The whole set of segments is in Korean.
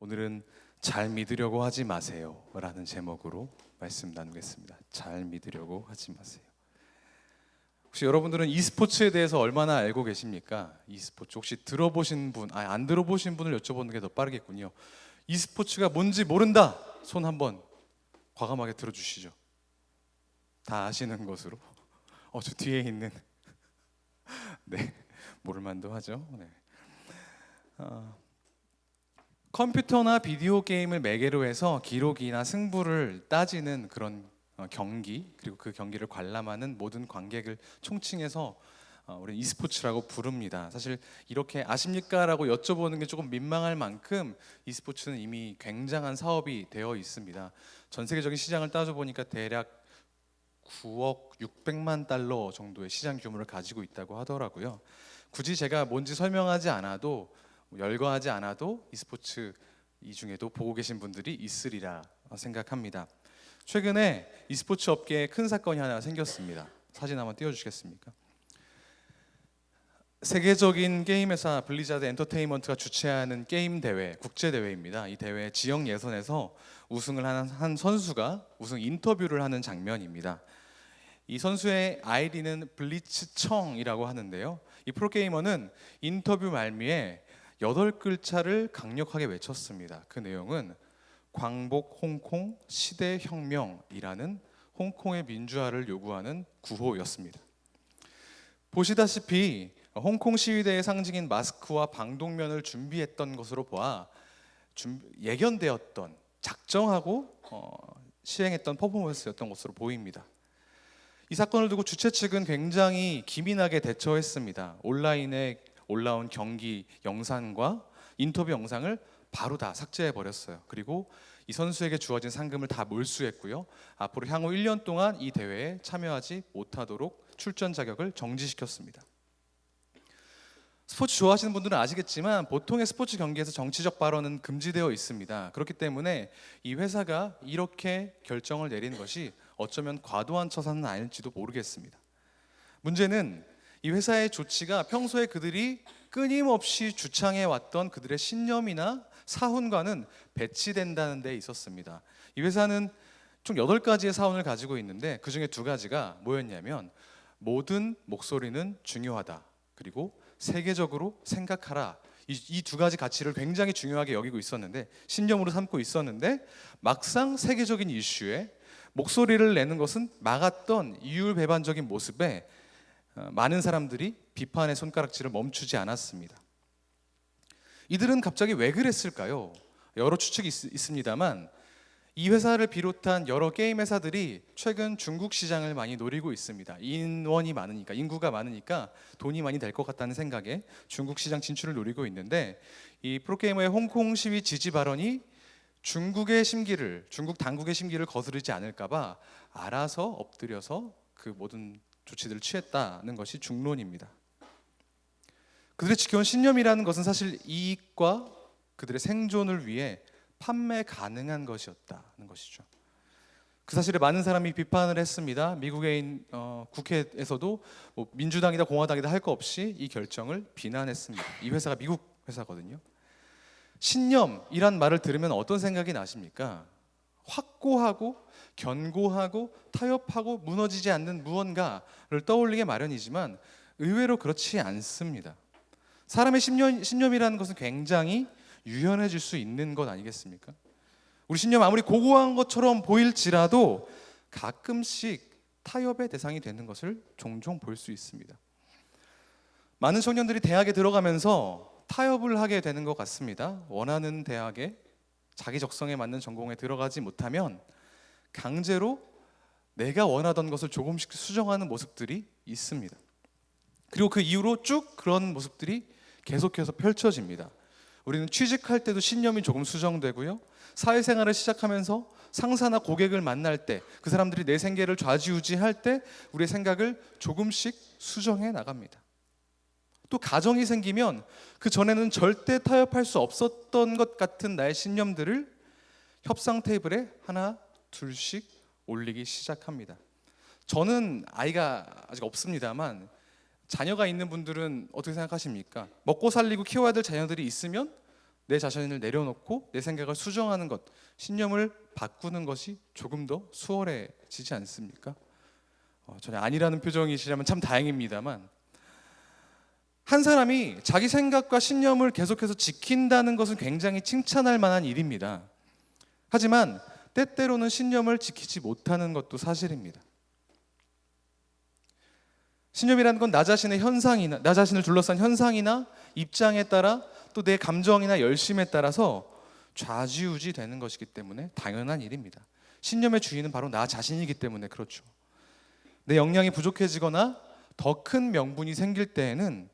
오늘은 잘 믿으려고 하지 마세요 라는 제목으로 말씀 나누겠습니다. 잘 믿으려고 하지 마세요. 혹시 여러분들은 e스포츠에 대해서 얼마나 알고 계십니까? e스포츠 혹시 들어보신 분, 아니 안 들어보신 분을 여쭤보는 게 더 빠르겠군요. e스포츠가 뭔지 모른다. 손 한번 과감하게 들어주시죠. 다 아시는 것으로. 어, 저 뒤에 있는 네 모를만도 하죠. 네. 어, 컴퓨터나 비디오 게임을 매개로 해서 기록이나 승부를 따지는 그런 어, 경기 그리고 그 경기를 관람하는 모든 관객을 총칭해서 어, 우리 e스포츠라고 부릅니다. 사실 이렇게 아십니까라고 여쭤보는 게 조금 민망할 만큼 e스포츠는 이미 굉장한 사업이 되어 있습니다. 전 세계적인 시장을 따져 보니까 대략 9억 600만 달러 정도의 시장 규모를 가지고 있다고 하더라고요. 굳이 제가 뭔지 설명하지 않아도 열거하지 않아도 e스포츠 이 중에도 보고 계신 분들이 있으리라 생각합니다. 최근에 e스포츠 업계에 큰 사건이 하나 생겼습니다. 사진 한번 띄워주시겠습니까? 세계적인 게임 회사 블리자드 엔터테인먼트가 주최하는 게임 대회, 국제 대회입니다. 이 대회 지역 예선에서 우승을 한, 한 선수가 우승 인터뷰를 하는 장면입니다. 이 선수의 아이디는 블리츠청이라고 하는데요. 이 프로게이머는 인터뷰 말미에 여덟 글자를 강력하게 외쳤습니다. 그 내용은 광복 홍콩 시대 혁명이라는 홍콩의 민주화를 요구하는 구호였습니다. 보시다시피 홍콩 시위대의 상징인 마스크와 방독면을 준비했던 것으로 보아 준- 예견되었던 작정하고 어, 시행했던 퍼포먼스였던 것으로 보입니다. 이 사건을 두고 주최 측은 굉장히 기민하게 대처했습니다. 온라인에 올라온 경기 영상과 인터뷰 영상을 바로 다 삭제해 버렸어요. 그리고 이 선수에게 주어진 상금을 다 몰수했고요. 앞으로 향후 1년 동안 이 대회에 참여하지 못하도록 출전 자격을 정지시켰습니다. 스포츠 좋아하시는 분들은 아시겠지만 보통의 스포츠 경기에서 정치적 발언은 금지되어 있습니다. 그렇기 때문에 이 회사가 이렇게 결정을 내린 것이 어쩌면 과도한 처사는 아닐지도 모르겠습니다. 문제는 이 회사의 조치가 평소에 그들이 끊임없이 주창해 왔던 그들의 신념이나 사훈과는 배치된다는 데 있었습니다. 이 회사는 총 8가지의 사훈을 가지고 있는데 그 중에 두 가지가 뭐였냐면 모든 목소리는 중요하다. 그리고 세계적으로 생각하라. 이두 가지 가치를 굉장히 중요하게 여기고 있었는데 신념으로 삼고 있었는데 막상 세계적인 이슈에 목소리를 내는 것은 막았던 이율배반적인 모습에 어, 많은 사람들이 비판의 손가락질을 멈추지 않았습니다. 이들은 갑자기 왜 그랬을까요? 여러 추측이 있, 있습니다만 이 회사를 비롯한 여러 게임 회사들이 최근 중국 시장을 많이 노리고 있습니다. 인원이 많으니까 인구가 많으니까 돈이 많이 될 것 같다는 생각에 중국 시장 진출을 노리고 있는데 이 프로게이머의 홍콩 시위 지지 발언이 중국의 심기를 중국 당국의 심기를 거스르지 않을까봐 알아서 엎드려서 그 모든 조치들을 취했다는 것이 중론입니다. 그들의 지켜온 신념이라는 것은 사실 이익과 그들의 생존을 위해 판매 가능한 것이었다는 것이죠. 그 사실에 많은 사람이 비판을 했습니다. 미국의 인- 어, 국회에서도 뭐 민주당이다 공화당이다 할 거 없이 이 결정을 비난했습니다. 이 회사가 미국 회사거든요. 신념이란 말을 들으면 어떤 생각이 나십니까? 확고하고 견고하고 타협하고 무너지지 않는 무언가를 떠올리게 마련이지만 의외로 그렇지 않습니다. 사람의 신념, 신념이라는 것은 굉장히 유연해질 수 있는 것 아니겠습니까? 우리 신념 아무리 고고한 것처럼 보일지라도 가끔씩 타협의 대상이 되는 것을 종종 볼 수 있습니다. 많은 청년들이 대학에 들어가면서 타협을 하게 되는 것 같습니다. 원하는 대학에 자기 적성에 맞는 전공에 들어가지 못하면 강제로 내가 원하던 것을 조금씩 수정하는 모습들이 있습니다. 그리고 그 이후로 쭉 그런 모습들이 계속해서 펼쳐집니다. 우리는 취직할 때도 신념이 조금 수정되고요. 사회생활을 시작하면서 상사나 고객을 만날 때 그 사람들이 내 생계를 좌지우지할 때 우리의 생각을 조금씩 수정해 나갑니다. 또 가정이 생기면 그 전에는 절대 타협할 수 없었던 것 같은 나의 신념들을 협상 테이블에 하나 둘씩 올리기 시작합니다. 저는 아이가 아직 없습니다만 자녀가 있는 분들은 어떻게 생각하십니까? 먹고 살리고 키워야 될 자녀들이 있으면 내 자신을 내려놓고 내 생각을 수정하는 것, 신념을 바꾸는 것이 조금 더 수월해지지 않습니까? 어, 전혀 아니라는 표정이시라면 참 다행입니다만 한 사람이 자기 생각과 신념을 계속해서 지킨다는 것은 굉장히 칭찬할 만한 일입니다. 하지만 때때로는 신념을 지키지 못하는 것도 사실입니다. 신념이라는 건 나 자신의 현상이나 나 자신을 둘러싼 현상이나 입장에 따라 또 내 감정이나 열심에 따라서 좌지우지 되는 것이기 때문에 당연한 일입니다. 신념의 주인은 바로 나 자신이기 때문에 그렇죠. 내 역량이 부족해지거나 더 큰 명분이 생길 때에는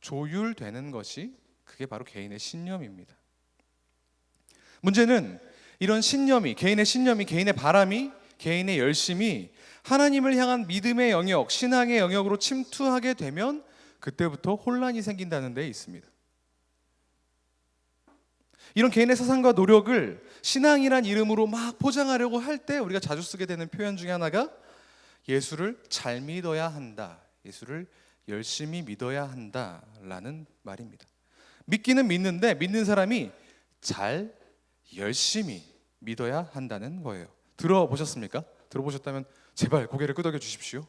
조율되는 것이 그게 바로 개인의 신념입니다. 문제는 이런 신념이 개인의 신념이 개인의 바람이 개인의 열심이 하나님을 향한 믿음의 영역, 신앙의 영역으로 침투하게 되면 그때부터 혼란이 생긴다는 데 있습니다. 이런 개인의 사상과 노력을 신앙이란 이름으로 막 포장하려고 할 때 우리가 자주 쓰게 되는 표현 중에 하나가 예수를 잘 믿어야 한다. 예수를 열심히 믿어야 한다라는 말입니다. 믿기는 믿는데 믿는 사람이 잘 열심히 믿어야 한다는 거예요. 들어보셨습니까? 들어보셨다면 제발 고개를 끄덕여 주십시오.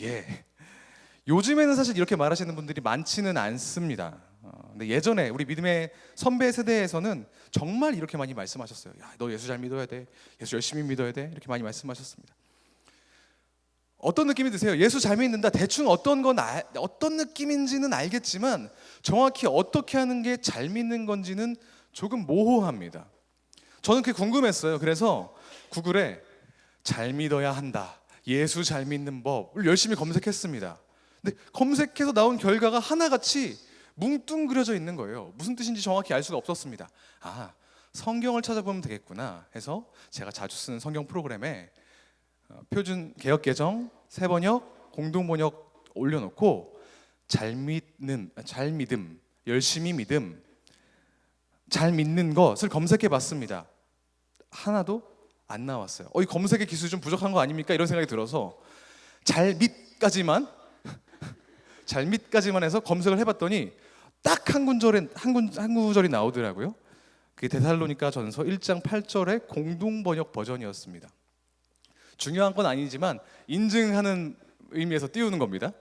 예. 요즘에는 사실 이렇게 말하시는 분들이 많지는 않습니다. 어, 근데 예전에 우리 믿음의 선배 세대에서는 정말 이렇게 많이 말씀하셨어요. 야, 너 예수 잘 믿어야 돼. 예수 열심히 믿어야 돼. 이렇게 많이 말씀하셨습니다. 어떤 느낌이 드세요? 예수 잘 믿는다. 대충 어떤 건 아, 어떤 느낌인지는 알겠지만 정확히 어떻게 하는 게 잘 믿는 건지는 조금 모호합니다. 저는 그게 궁금했어요. 그래서 구글에 잘 믿어야 한다. 예수 잘 믿는 법을 열심히 검색했습니다. 근데 검색해서 나온 결과가 하나같이 뭉뚱그려져 있는 거예요. 무슨 뜻인지 정확히 알 수가 없었습니다. 아, 성경을 찾아보면 되겠구나 해서 제가 자주 쓰는 성경 프로그램에 어, 표준 개혁 개정 새 번역 공동 번역 올려놓고 잘 믿는 잘 믿음 열심히 믿음 잘 믿는 것을 검색해 봤습니다. 하나도 안 나왔어요. 어, 이 검색의 기술이 좀 부족한 거 아닙니까? 이런 생각이 들어서 잘 믿까지만 잘 믿까지만 해서 검색을 해봤더니 딱 한 구절에 한, 군, 한 구절이 나오더라고요. 그게 데살로니가 전서 1장 8절의 공동 번역 버전이었습니다. 중요한 건 아니지만 인증하는 의미에서 띄우는 겁니다.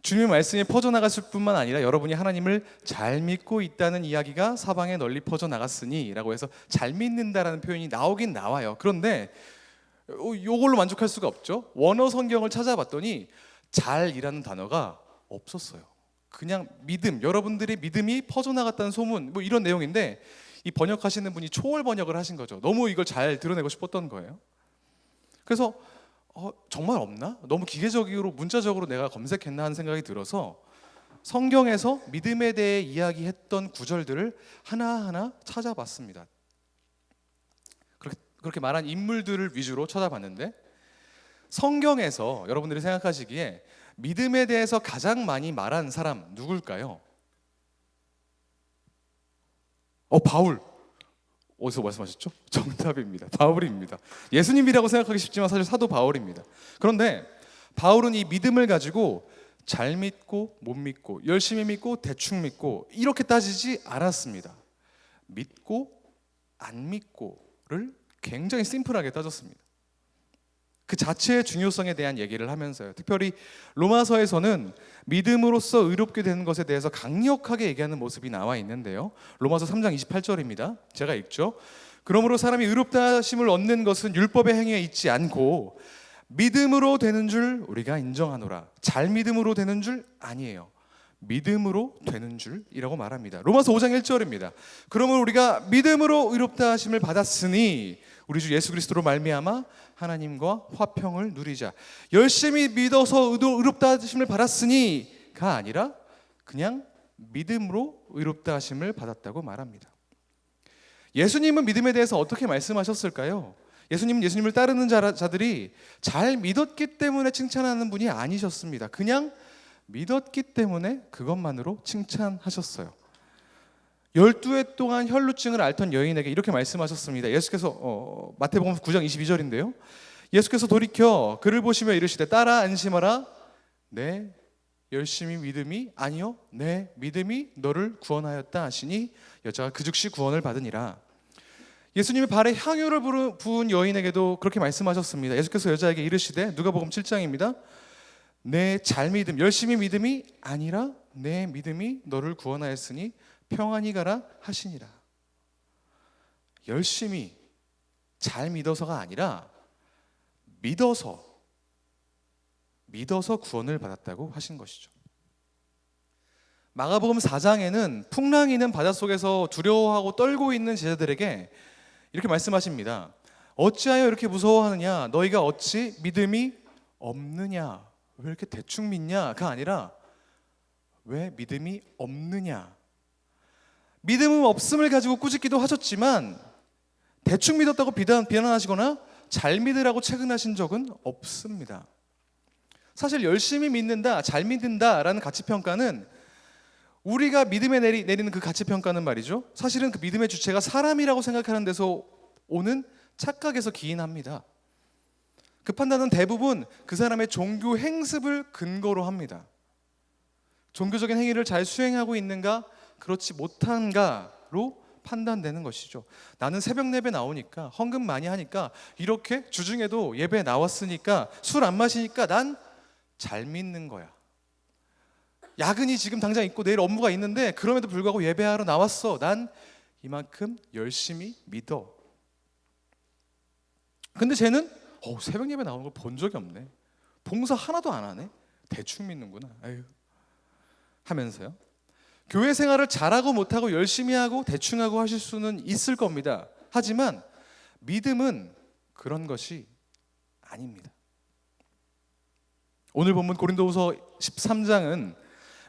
주님의 말씀이 퍼져나갔을 뿐만 아니라 여러분이 하나님을 잘 믿고 있다는 이야기가 사방에 널리 퍼져나갔으니 라고 해서 잘 믿는다라는 표현이 나오긴 나와요. 그런데 이걸로 만족할 수가 없죠. 원어 성경을 찾아봤더니 잘이라는 단어가 없었어요. 그냥 믿음, 여러분들의 믿음이 퍼져나갔다는 소문 뭐 이런 내용인데 이 번역하시는 분이 초월 번역을 하신 거죠. 너무 이걸 잘 드러내고 싶었던 거예요. 그래서 어, 정말 없나? 너무 기계적으로 문자적으로 내가 검색했나 하는 생각이 들어서 성경에서 믿음에 대해 이야기했던 구절들을 하나하나 찾아봤습니다. 그렇게, 그렇게 말한 인물들을 위주로 찾아봤는데 성경에서 여러분들이 생각하시기에 믿음에 대해서 가장 많이 말한 사람 누굴까요? 어 바울 어디서 말씀하셨죠? 정답입니다. 바울입니다. 예수님이라고 생각하기 쉽지만 사실 사도 바울입니다. 그런데 바울은 이 믿음을 가지고 잘 믿고 못 믿고 열심히 믿고 대충 믿고 이렇게 따지지 않았습니다. 믿고 안 믿고를 굉장히 심플하게 따졌습니다. 그 자체의 중요성에 대한 얘기를 하면서요. 특별히 로마서에서는 믿음으로써 의롭게 되는 것에 대해서 강력하게 얘기하는 모습이 나와 있는데요. 로마서 3장 28절입니다. 제가 읽죠. 그러므로 사람이 의롭다 하심을 얻는 것은 율법의 행위에 있지 않고 믿음으로 되는 줄 우리가 인정하노라. 잘 믿음으로 되는 줄 아니에요. 믿음으로 되는 줄이라고 말합니다. 로마서 5장 1절입니다. 그러므로 우리가 믿음으로 의롭다 하심을 받았으니 우리 주 예수 그리스도로 말미암아 하나님과 화평을 누리자. 열심히 믿어서 의롭다 하심을 받았으니가 아니라 그냥 믿음으로 의롭다 하심을 받았다고 말합니다. 예수님은 믿음에 대해서 어떻게 말씀하셨을까요? 예수님은 예수님을 따르는 자들이 잘 믿었기 때문에 칭찬하는 분이 아니셨습니다. 그냥 믿었기 때문에 그것만으로 칭찬하셨어요. 12해 동안 혈루증을 앓던 여인에게 이렇게 말씀하셨습니다. 예수께서 어, 마태복음 9장 22절인데요. 예수께서 돌이켜 그를 보시며 이르시되 따라 안심하라 내 열심히 믿음이 아니요 내 믿음이 너를 구원하였다 하시니 여자가 그 즉시 구원을 받으니라. 예수님이 발에 향유를 부은 여인에게도 그렇게 말씀하셨습니다. 예수께서 여자에게 이르시되 누가복음 7장입니다. 내 잘 믿음 열심히 믿음이 아니라 내 믿음이 너를 구원하였으니 평안히 가라 하시니라. 열심히 잘 믿어서가 아니라 믿어서 믿어서 구원을 받았다고 하신 것이죠. 마가복음 4장에는 풍랑이는 바닷속에서 두려워하고 떨고 있는 제자들에게 이렇게 말씀하십니다. 어찌하여 이렇게 무서워하느냐? 너희가 어찌 믿음이 없느냐? 왜 이렇게 대충 믿냐?가 아니라 왜 믿음이 없느냐? 믿음은 없음을 가지고 꾸짖기도 하셨지만 대충 믿었다고 비난, 비난하시거나 잘 믿으라고 체근하신 적은 없습니다. 사실 열심히 믿는다, 잘 믿는다라는 가치 평가는 우리가 믿음에 내리, 내리는 그 가치 평가는 말이죠. 사실은 그 믿음의 주체가 사람이라고 생각하는 데서 오는 착각에서 기인합니다. 그 판단은 대부분 그 사람의 종교 행습을 근거로 합니다. 종교적인 행위를 잘 수행하고 있는가, 그렇지 못한가로 판단되는 것이죠. 나는 새벽 예배 나오니까 헌금 많이 하니까 이렇게 주중에도 예배 나왔으니까 술 안 마시니까 난 잘 믿는 거야. 야근이 지금 당장 있고 내일 업무가 있는데 그럼에도 불구하고 예배하러 나왔어. 난 이만큼 열심히 믿어. 근데 쟤는 어, 새벽 예배 나오는 걸 본 적이 없네. 봉사 하나도 안 하네. 대충 믿는구나. 아유. 하면서요. 교회 생활을 잘하고 못하고 열심히 하고 대충 하고 하실 수는 있을 겁니다. 하지만 믿음은 그런 것이 아닙니다. 오늘 본문 고린도후서 13장은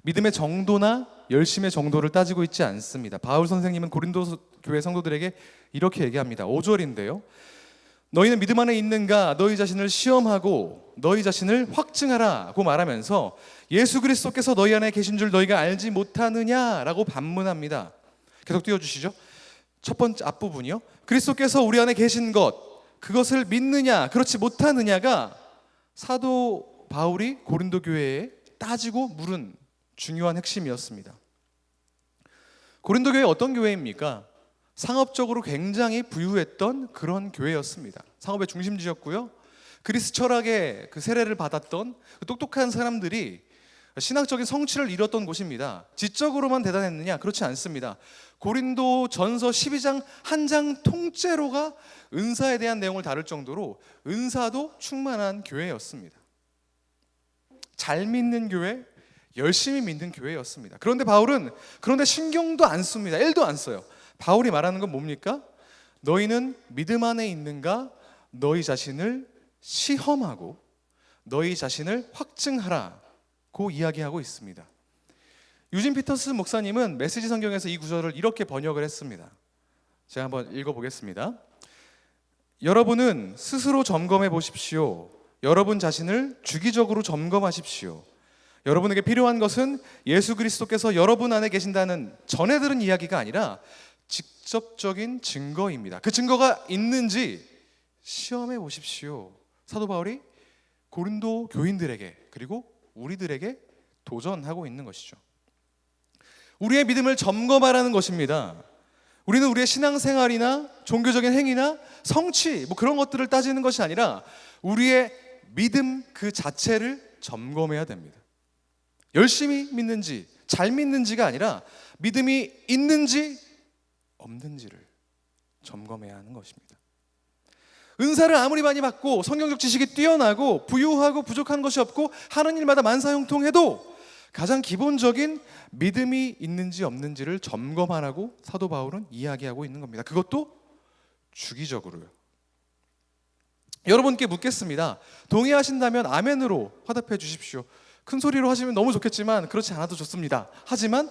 믿음의 정도나 열심의 정도를 따지고 있지 않습니다. 바울 선생님은 고린도 교회 성도들에게 이렇게 얘기합니다. 5절인데요. 너희는 믿음 안에 있는가 너희 자신을 시험하고 너희 자신을 확증하라고 말하면서 예수 그리스도께서 너희 안에 계신 줄 너희가 알지 못하느냐라고 반문합니다. 계속 띄워 주시죠. 첫 번째 앞부분이요. 그리스도께서 우리 안에 계신 것 그것을 믿느냐 그렇지 못하느냐가 사도 바울이 고린도 교회에 따지고 물은 중요한 핵심이었습니다. 고린도 교회 어떤 교회입니까? 상업적으로 굉장히 부유했던 그런 교회였습니다. 상업의 중심지였고요. 그리스 철학의 그 세례를 받았던 그 똑똑한 사람들이 신학적인 성취를 이뤘던 곳입니다. 지적으로만 대단했느냐? 그렇지 않습니다. 고린도 전서 12장 한 장 통째로가 은사에 대한 내용을 다룰 정도로 은사도 충만한 교회였습니다. 잘 믿는 교회, 열심히 믿는 교회였습니다. 그런데 바울은 그런데 신경도 안 씁니다. 1도 안 써요. 바울이 말하는 건 뭡니까? 너희는 믿음 안에 있는가? 너희 자신을 시험하고 너희 자신을 확증하라고 이야기하고 있습니다. 유진 피터스 목사님은 메시지 성경에서 이 구절을 이렇게 번역을 했습니다. 제가 한번 읽어보겠습니다. 여러분은 스스로 점검해 보십시오. 여러분 자신을 주기적으로 점검하십시오. 여러분에게 필요한 것은 예수 그리스도께서 여러분 안에 계신다는 전해 들은 이야기가 아니라 직접적인 증거입니다. 그 증거가 있는지 시험해 보십시오. 사도 바울이 고린도 교인들에게 그리고 우리들에게 도전하고 있는 것이죠. 우리의 믿음을 점검하라는 것입니다. 우리는 우리의 신앙생활이나 종교적인 행위나 성취 뭐 그런 것들을 따지는 것이 아니라 우리의 믿음 그 자체를 점검해야 됩니다. 열심히 믿는지 잘 믿는지가 아니라 믿음이 있는지 없는지를 점검해야 하는 것입니다. 은사를 아무리 많이 받고 성경적 지식이 뛰어나고 부유하고 부족한 것이 없고 하는 일마다 만사형통해도 가장 기본적인 믿음이 있는지 없는지를 점검하라고 사도 바울은 이야기하고 있는 겁니다. 그것도 주기적으로요. 여러분께 묻겠습니다. 동의하신다면 아멘으로 화답해 주십시오. 큰 소리로 하시면 너무 좋겠지만 그렇지 않아도 좋습니다. 하지만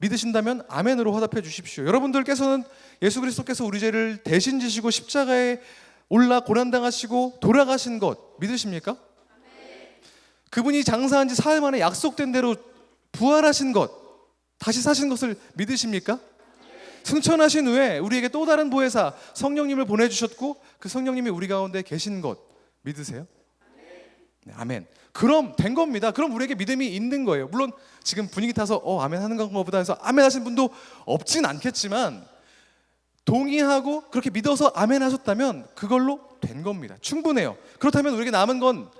믿으신다면 아멘으로 화답해 주십시오. 여러분들께서는 예수 그리스도께서 우리 죄를 대신 지시고 십자가에 올라 고난 당하시고 돌아가신 것 믿으십니까? 그분이 장사한 지 사흘 만에 약속된 대로 부활하신 것 다시 사신 것을 믿으십니까? 승천하신 후에 우리에게 또 다른 보혜사 성령님을 보내주셨고 그 성령님이 우리 가운데 계신 것 믿으세요? 네, 아멘. 그럼 된 겁니다. 그럼 우리에게 믿음이 있는 거예요. 물론 지금 분위기 타서 어 아멘 하는 건가 보다 해서 아멘 하신 분도 없진 않겠지만 동의하고 그렇게 믿어서 아멘 하셨다면 그걸로 된 겁니다. 충분해요. 그렇다면 우리에게 남은 건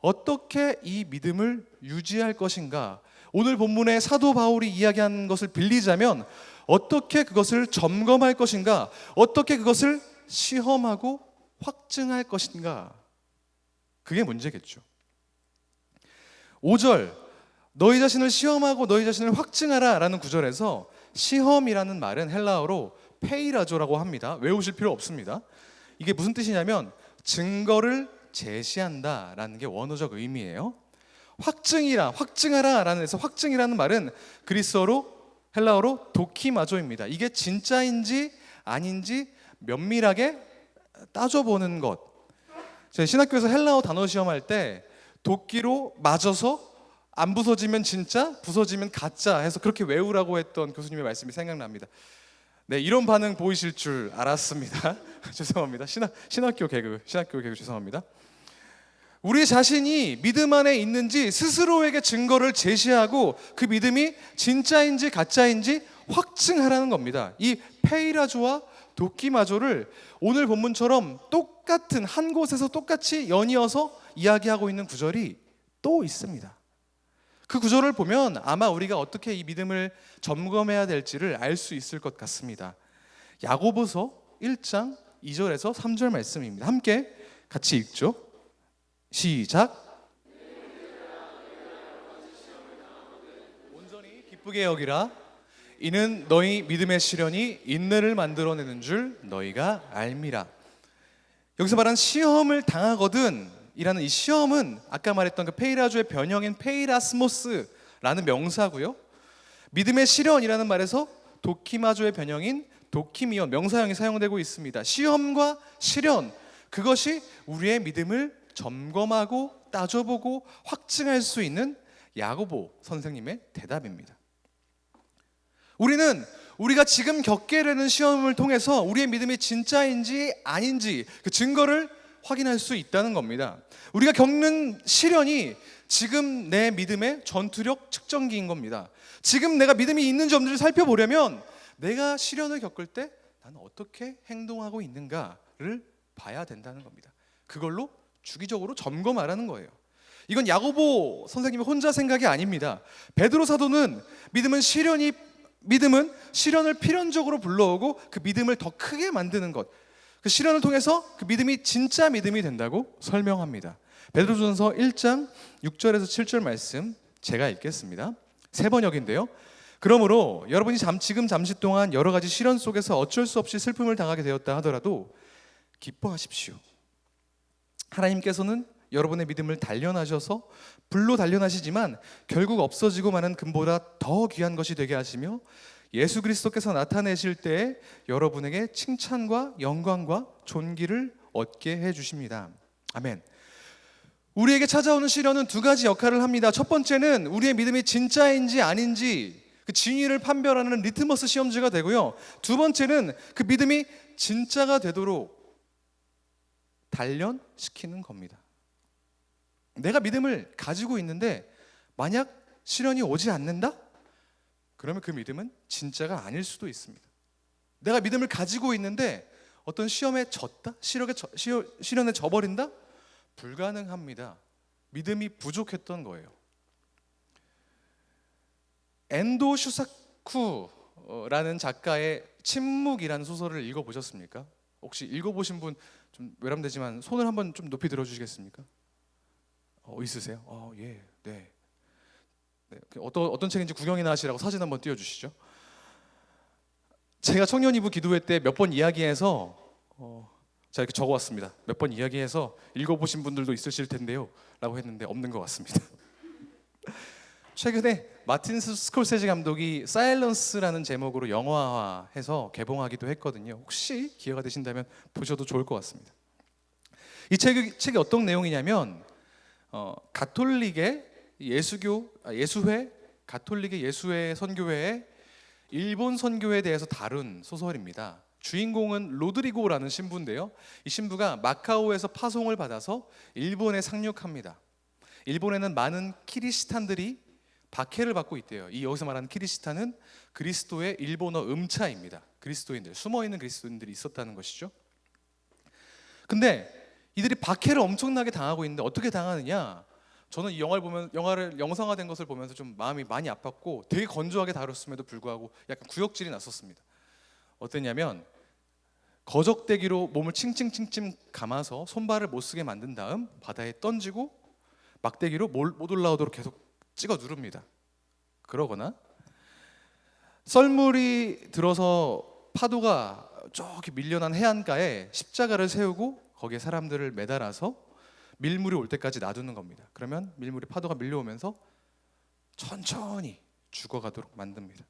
어떻게 이 믿음을 유지할 것인가? 오늘 본문의 사도 바울이 이야기한 것을 빌리자면 어떻게 그것을 점검할 것인가? 어떻게 그것을 시험하고 확증할 것인가? 그게 문제겠죠. 5절 너희 자신을 시험하고 너희 자신을 확증하라라는 구절에서 시험이라는 말은 헬라어로 페이라조라고 합니다. 외우실 필요 없습니다. 이게 무슨 뜻이냐면 증거를 제시한다라는 게 원어적 의미예요. 확증이라 확증하라라는 데서 확증이라는 말은 그리스어로 헬라어로 도키마조입니다. 이게 진짜인지 아닌지 면밀하게 따져보는 것. 제가 신학교에서 헬라어 단어 시험할 때 도끼로 맞아서 안 부서지면 진짜, 부서지면 가짜 해서 그렇게 외우라고 했던 교수님의 말씀이 생각납니다. 네, 이런 반응 보이실 줄 알았습니다. 죄송합니다. 신학, 신학교 개그, 신학교 개그 죄송합니다. 우리 자신이 믿음 안에 있는지 스스로에게 증거를 제시하고 그 믿음이 진짜인지 가짜인지 확증하라는 겁니다. 이 페이라조와 도끼마조를 오늘 본문처럼 똑같은 한 곳에서 똑같이 연이어서 이야기하고 있는 구절이 또 있습니다. 그 구절을 보면 아마 우리가 어떻게 이 믿음을 점검해야 될지를 알 수 있을 것 같습니다. 야고보서 1장 2절에서 3절 말씀입니다. 함께 같이 읽죠. 시작. 온전히 기쁘게 여기라. 이는 너희 믿음의 시련이 인내를 만들어내는 줄 너희가 알미라. 여기서 말한 시험을 당하거든 이라는 이 시험은 아까 말했던 그 페이라조의 변형인 페이라스모스라는 명사고요. 믿음의 시련이라는 말에서 도키마조의 변형인 도키미온 명사형이 사용되고 있습니다. 시험과 시련 그것이 우리의 믿음을 점검하고 따져보고 확증할 수 있는 야고보 선생님의 대답입니다. 우리는 우리가 지금 겪게 되는 시험을 통해서 우리의 믿음이 진짜인지 아닌지 그 증거를 확인할 수 있다는 겁니다. 우리가 겪는 시련이 지금 내 믿음의 전투력 측정기인 겁니다. 지금 내가 믿음이 있는 점들을 살펴보려면 내가 시련을 겪을 때 나는 어떻게 행동하고 있는가를 봐야 된다는 겁니다. 그걸로 주기적으로 점검하라는 거예요. 이건 야고보 선생님의 혼자 생각이 아닙니다. 베드로 사도는 믿음은 시련이 믿음은 시련을 필연적으로 불러오고 그 믿음을 더 크게 만드는 것. 그 시련을 통해서 그 믿음이 진짜 믿음이 된다고 설명합니다. 베드로전서 1장 6절에서 7절 말씀 제가 읽겠습니다. 세 번역인데요. 그러므로 여러분이 잠, 지금 잠시 동안 여러 가지 시련 속에서 어쩔 수 없이 슬픔을 당하게 되었다 하더라도 기뻐하십시오. 하나님께서는 여러분의 믿음을 단련하셔서 불로 단련하시지만 결국 없어지고 마는 금보다 더 귀한 것이 되게 하시며 예수 그리스도께서 나타내실 때에 여러분에게 칭찬과 영광과 존귀를 얻게 해 주십니다. 아멘. 우리에게 찾아오는 시련은 두 가지 역할을 합니다. 첫 번째는 우리의 믿음이 진짜인지 아닌지 그 진위를 판별하는 리트머스 시험지가 되고요. 두 번째는 그 믿음이 진짜가 되도록 단련시키는 겁니다. 내가 믿음을 가지고 있는데 만약 시련이 오지 않는다? 그러면 그 믿음은 진짜가 아닐 수도 있습니다. 내가 믿음을 가지고 있는데 어떤 시험에 졌다? 시련에, 져버린다? 불가능합니다. 믿음이 부족했던 거예요. 엔도 슈사쿠라는 작가의 침묵이라는 소설을 읽어보셨습니까? 혹시 읽어보신 분 좀 외람되지만 손을 한번 좀 높이 들어주시겠습니까? 어, 있으세요? 어, 예, 네. 네. 어떤 어떤 책인지 구경이나 하시라고 사진 한번 띄워주시죠. 제가 청년 이부 기도회 때 몇 번 이야기해서 어, 제가 이렇게 적어왔습니다. 몇 번 이야기해서 읽어보신 분들도 있으실 텐데요.라고 했는데 없는 것 같습니다. 최근에 마틴 스콜세지 감독이 사일런스라는 제목으로 영화화해서 개봉하기도 했거든요. 혹시 기회가 되신다면 보셔도 좋을 것 같습니다. 이 책이, 책이 어떤 내용이냐면 어, 가톨릭의 예수교 아, 예수회 가톨릭의 예수회 선교회의 일본 선교에 대해서 다룬 소설입니다. 주인공은 로드리고라는 신부인데요. 이 신부가 마카오에서 파송을 받아서 일본에 상륙합니다. 일본에는 많은 키리스탄들이 박해를 받고 있대요. 이 여기서 말하는 키리스탄은 그리스도의 일본어 음차입니다. 그리스도인들, 숨어 있는 그리스도인들이 있었다는 것이죠. 근데 이들이 박해를 엄청나게 당하고 있는데 어떻게 당하느냐? 저는 이 영화를 보면 영화를 영상화된 것을 보면서 좀 마음이 많이 아팠고 되게 건조하게 다뤘음에도 불구하고 약간 구역질이 났었습니다. 어땠냐면 거적대기로 몸을 칭칭칭칭 감아서 손발을 못 쓰게 만든 다음 바다에 던지고 막대기로 몰- 못 올라오도록 계속 찍어 누릅니다. 그러거나 썰물이 들어서 파도가 저기 밀려난 해안가에 십자가를 세우고 거기에 사람들을 매달아서 밀물이 올 때까지 놔두는 겁니다. 그러면 밀물이 파도가 밀려오면서 천천히 죽어가도록 만듭니다.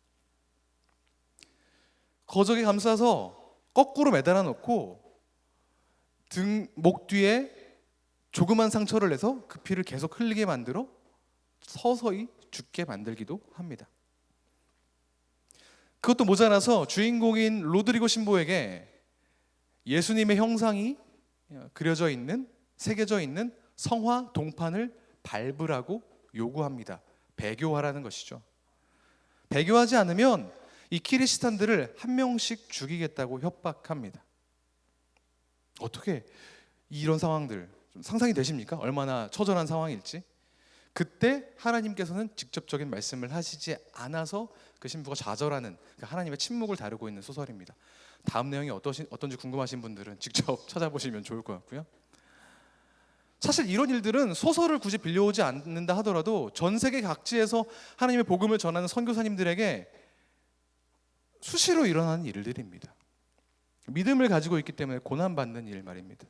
거적에 감싸서 거꾸로 매달아 놓고 등 목 뒤에 조그만 상처를 내서 그 피를 계속 흘리게 만들어 서서히 죽게 만들기도 합니다. 그것도 모자라서 주인공인 로드리고 신보에게 예수님의 형상이 그려져 있는 새겨져 있는 성화 동판을 밟으라고 요구합니다. 배교하라는 것이죠. 배교하지 않으면 이 키리스탄들을 한 명씩 죽이겠다고 협박합니다. 어떻게 이런 상황들 좀 상상이 되십니까? 얼마나 처절한 상황일지. 그때 하나님께서는 직접적인 말씀을 하시지 않아서 그 신부가 좌절하는 그 하나님의 침묵을 다루고 있는 소설입니다. 다음 내용이 어떠시, 어떤지 궁금하신 분들은 직접 찾아보시면 좋을 것 같고요. 사실 이런 일들은 소설을 굳이 빌려오지 않는다 하더라도 전 세계 각지에서 하나님의 복음을 전하는 선교사님들에게 수시로 일어나는 일들입니다. 믿음을 가지고 있기 때문에 고난받는 일 말입니다.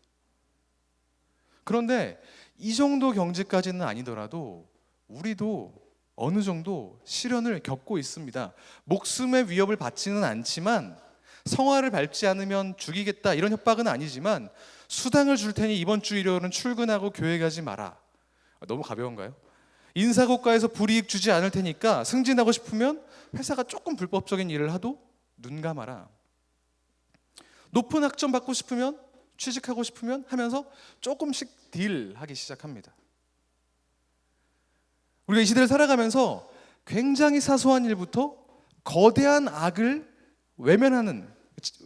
그런데 이 정도 경지까지는 아니더라도 우리도 어느 정도 시련을 겪고 있습니다. 목숨의 위협을 받지는 않지만 성화를 밟지 않으면 죽이겠다 이런 협박은 아니지만 수당을 줄 테니 이번 주 일요일은 출근하고 교회 가지 마라. 너무 가벼운가요? 인사고과에서 불이익 주지 않을 테니까 승진하고 싶으면 회사가 조금 불법적인 일을 하도 눈 감아라. 높은 학점 받고 싶으면 취직하고 싶으면 하면서 조금씩 딜하기 시작합니다. 우리가 이 시대를 살아가면서 굉장히 사소한 일부터 거대한 악을 외면하는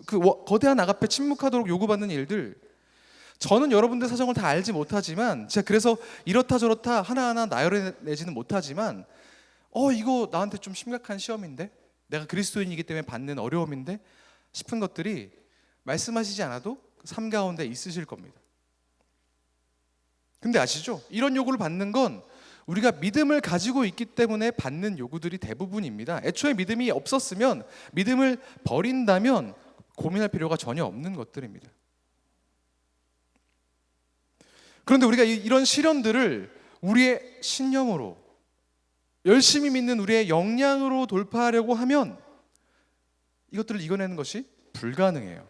그 워- 거대한 악 앞에 침묵하도록 요구받는 일들 저는 여러분들 사정을 다 알지 못하지만 제가 그래서 이렇다 저렇다 하나하나 나열해내지는 못하지만 어 이거 나한테 좀 심각한 시험인데 내가 그리스도인이기 때문에 받는 어려움인데 싶은 것들이 말씀하시지 않아도 삶 가운데 있으실 겁니다. 근데 아시죠? 이런 요구를 받는 건 우리가 믿음을 가지고 있기 때문에 받는 요구들이 대부분입니다. 애초에 믿음이 없었으면 믿음을 버린다면 고민할 필요가 전혀 없는 것들입니다. 그런데 우리가 이- 이런 시련들을 우리의 신념으로 열심히 믿는 우리의 역량으로 돌파하려고 하면 이것들을 이겨내는 것이 불가능해요.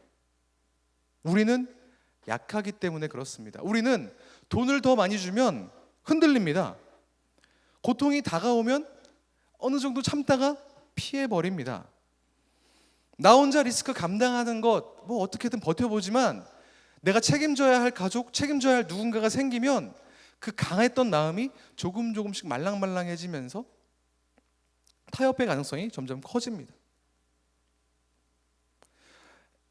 우리는 약하기 때문에 그렇습니다. 우리는 돈을 더 많이 주면 흔들립니다. 고통이 다가오면 어느 정도 참다가 피해 버립니다. 나 혼자 리스크 감당하는 것 뭐 어떻게든 버텨보지만 내가 책임져야 할 가족, 책임져야 할 누군가가 생기면 그 강했던 마음이 조금 조금씩 말랑말랑해지면서 타협의 가능성이 점점 커집니다.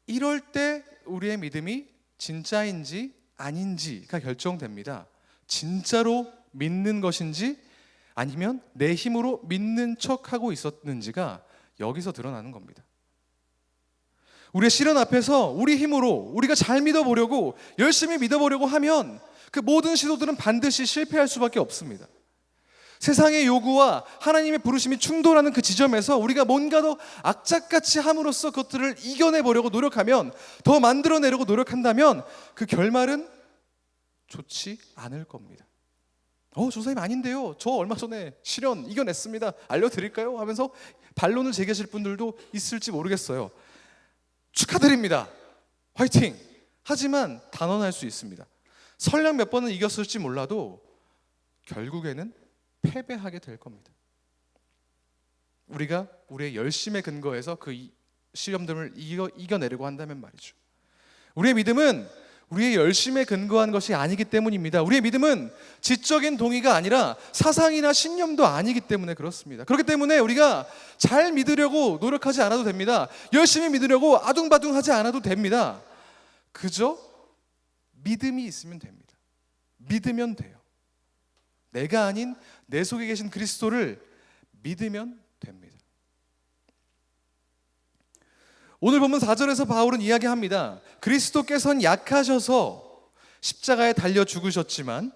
이럴 때 우리의 믿음이 진짜인지 아닌지가 결정됩니다. 진짜로 믿는 것인지 아니면 내 힘으로 믿는 척하고 있었는지가 여기서 드러나는 겁니다. 우리의 시련 앞에서 우리 힘으로 우리가 잘 믿어보려고 열심히 믿어보려고 하면 그 모든 시도들은 반드시 실패할 수밖에 없습니다. 세상의 요구와 하나님의 부르심이 충돌하는 그 지점에서 우리가 뭔가 더 악착같이 함으로써 그것들을 이겨내 보려고 노력하면 더 만들어내려고 노력한다면 그 결말은 좋지 않을 겁니다. 어, 조사님 아닌데요. 저 얼마 전에 실현 이겨냈습니다. 알려드릴까요? 하면서 반론을 제기하실 분들도 있을지 모르겠어요. 축하드립니다. 화이팅! 하지만 단언할 수 있습니다. 설령 몇 번은 이겼을지 몰라도 결국에는 패배하게 될 겁니다. 우리가 우리의 열심의 근거에서 그 이- 시험들을 이겨, 이겨내려고 한다면 말이죠. 우리의 믿음은 우리의 열심에 근거한 것이 아니기 때문입니다. 우리의 믿음은 지적인 동의가 아니라 사상이나 신념도 아니기 때문에 그렇습니다. 그렇기 때문에 우리가 잘 믿으려고 노력하지 않아도 됩니다. 열심히 믿으려고 아둥바둥 하지 않아도 됩니다. 그저 믿음이 있으면 됩니다. 믿으면 돼요. 내가 아닌 내 속에 계신 그리스도를 믿으면 됩니다. 오늘 본문 4절에서 바울은 이야기합니다. 그리스도께서는 약하셔서 십자가에 달려 죽으셨지만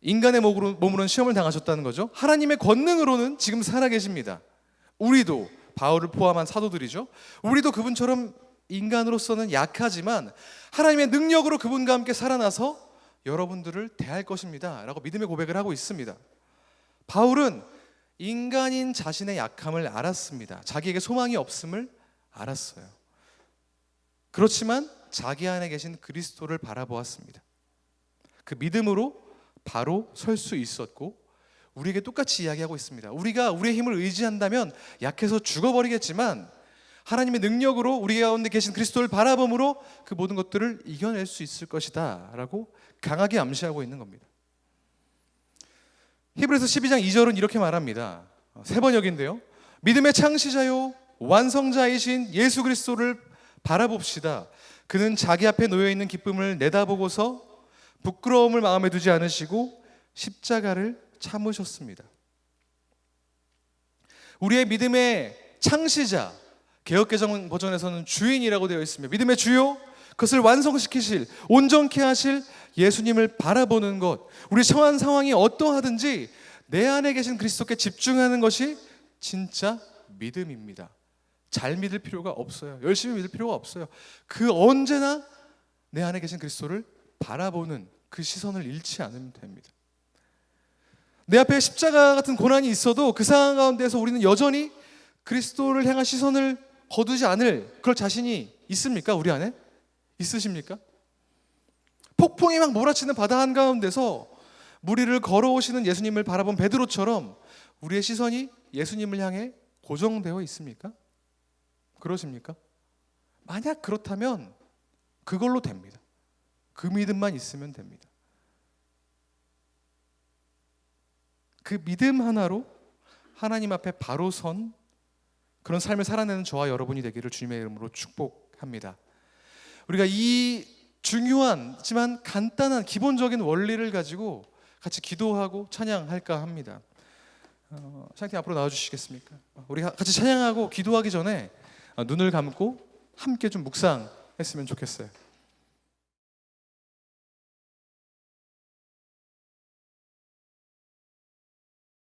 인간의 몸으로, 몸으로는 시험을 당하셨다는 거죠. 하나님의 권능으로는 지금 살아 계십니다. 우리도 바울을 포함한 사도들이죠. 우리도 그분처럼 인간으로서는 약하지만 하나님의 능력으로 그분과 함께 살아나서 여러분들을 대할 것입니다. 라고 믿음의 고백을 하고 있습니다. 바울은 인간인 자신의 약함을 알았습니다. 자기에게 소망이 없음을 알았어요. 그렇지만 자기 안에 계신 그리스도를 바라보았습니다. 그 믿음으로 바로 설 수 있었고 우리에게 똑같이 이야기하고 있습니다. 우리가 우리의 힘을 의지한다면 약해서 죽어버리겠지만 하나님의 능력으로 우리 가운데 계신 그리스도를 바라봄으로 그 모든 것들을 이겨낼 수 있을 것이다라고 강하게 암시하고 있는 겁니다. 히브리서 12장 2절은 이렇게 말합니다. 세 번역인데요. 믿음의 창시자요 완성자이신 예수 그리스도를 바라봅시다. 그는 자기 앞에 놓여 있는 기쁨을 내다보고서 부끄러움을 마음에 두지 않으시고 십자가를 참으셨습니다. 우리의 믿음의 창시자 개혁개정 버전에서는 주인이라고 되어 있습니다. 믿음의 주요 그것을 완성시키실 온전케 하실 예수님을 바라보는 것. 우리 처한 상황이 어떠하든지 내 안에 계신 그리스도께 집중하는 것이 진짜 믿음입니다. 잘 믿을 필요가 없어요. 열심히 믿을 필요가 없어요. 그 언제나 내 안에 계신 그리스도를 바라보는 그 시선을 잃지 않으면 됩니다. 내 앞에 십자가 같은 고난이 있어도 그 상황 가운데서 우리는 여전히 그리스도를 향한 시선을 거두지 않을 그럴 자신이 있습니까? 우리 안에? 있으십니까? 폭풍이 막 몰아치는 바다 한가운데서 무리를 걸어오시는 예수님을 바라본 베드로처럼 우리의 시선이 예수님을 향해 고정되어 있습니까? 그러십니까? 만약 그렇다면 그걸로 됩니다. 그 믿음만 있으면 됩니다. 그 믿음 하나로 하나님 앞에 바로 선 그런 삶을 살아내는 저와 여러분이 되기를 주님의 이름으로 축복합니다. 우리가 이 중요하지만 간단한 기본적인 원리를 가지고 같이 기도하고 찬양할까 합니다. 어, 샹티 앞으로 나와주시겠습니까? 우리 같이 찬양하고 기도하기 전에 눈을 감고 함께 좀 묵상했으면 좋겠어요.